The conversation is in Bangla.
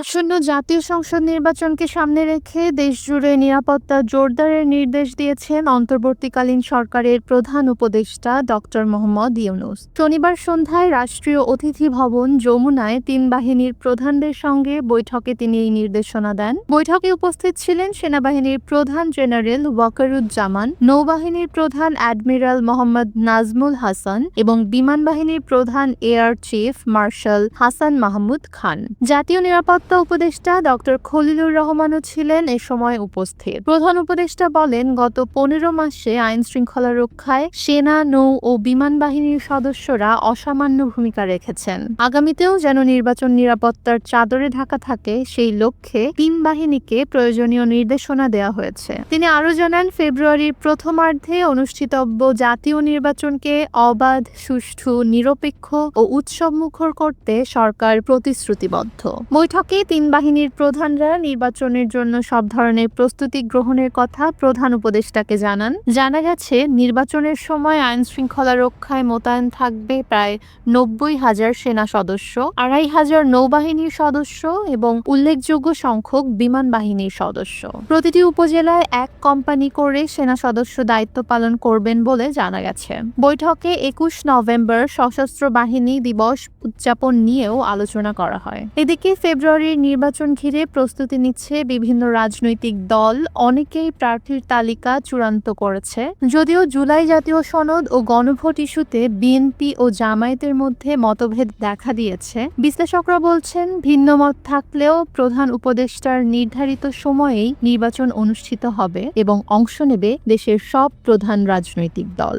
আসন্ন জাতীয় সংসদ নির্বাচনকে সামনে রেখে দেশজুড়ে নিরাপত্তা জোরদারের নির্দেশ দিয়েছেন অন্তর্বর্তীকালীন সরকারের প্রধান উপদেষ্টা ডক্টর মোহাম্মদ ইউনুস। শনিবার সন্ধ্যায় রাষ্ট্রীয় অতিথি ভবন যমুনায় তিন বাহিনীর প্রধানদের সঙ্গে বৈঠকে তিনি এই নির্দেশনা দেন। বৈঠকে উপস্থিত ছিলেন সেনাবাহিনীর প্রধান জেনারেল ওয়াকারুজ্জামান, নৌবাহিনীর প্রধান অ্যাডমিরাল মোহাম্মদ নাজমুল হাসান এবং বিমান বাহিনীর প্রধান air chief marshal Hasan Mahmud Khan. জাতীয় নিরাপত্তা উপদেষ্টা ডক্টর খলিলুর রহমানও ছিলেন এ সময় উপস্থিত। প্রধান উপদেষ্টা বলেন, গত পনেরো মাসে আইন শৃঙ্খলা রক্ষায় সেনা, নৌ ও বিমান বাহিনীর সদস্যরা অসামান্য ভূমিকা রেখেছেন। আগামীতেও যেন নির্বাচন নিরাপত্তার চাদরে ঢাকা থাকে সেই লক্ষ্যে তিন বাহিনীকে প্রয়োজনীয় নির্দেশনা দেওয়া হয়েছে। তিনি আরও জানান, ফেব্রুয়ারির প্রথমার্ধে অনুষ্ঠিতব্য জাতীয় নির্বাচনকে অবাধ, সুষ্ঠু, নিরপেক্ষ ও উৎসবমুখর করতে সরকার প্রতিশ্রুতিবদ্ধ। বৈঠকে তিন বাহিনীর প্রধানরা নির্বাচনের জন্য সব ধরনের প্রস্তুতি গ্রহণের কথা প্রধান উপদেষ্টাকে জানান। জানা গেছে, নির্বাচনের সময় আইন শৃঙ্খলা রক্ষায় মোতায়েন থাকবে প্রায় নব্বই হাজার সেনা সদস্য, আড়াই হাজার নৌবাহিনীর সদস্য এবং উল্লেখযোগ্য সংখ্যক বিমান বাহিনীর সদস্য। প্রতিটি উপজেলায় এক কোম্পানি করে সেনা সদস্য দায়িত্ব পালন করবেন বলে জানা গেছে। বৈঠকে একুশ নভেম্বর সশস্ত্র বাহিনী দিবস উদযাপন নিয়েও আলোচনা করা হয়। এদিকে ফেব্রুয়ারির নির্বাচন ঘিরে প্রস্তুতি নিচ্ছে বিভিন্ন রাজনৈতিক দল। অনেকেই প্রার্থীর তালিকা চূড়ান্ত করেছে। যদিও জুলাই জাতীয় সনদ ও গণভোট ইস্যুতে বিএনপি ও জামায়াতের মধ্যে মতভেদ দেখা দিয়েছে। বিশ্লেষকরা বলছেন, ভিন্ন মত থাকলেও প্রধান উপদেষ্টার নির্ধারিত সময়েই নির্বাচন অনুষ্ঠিত হবে এবং অংশ নেবে দেশের সব প্রধান রাজনৈতিক দল।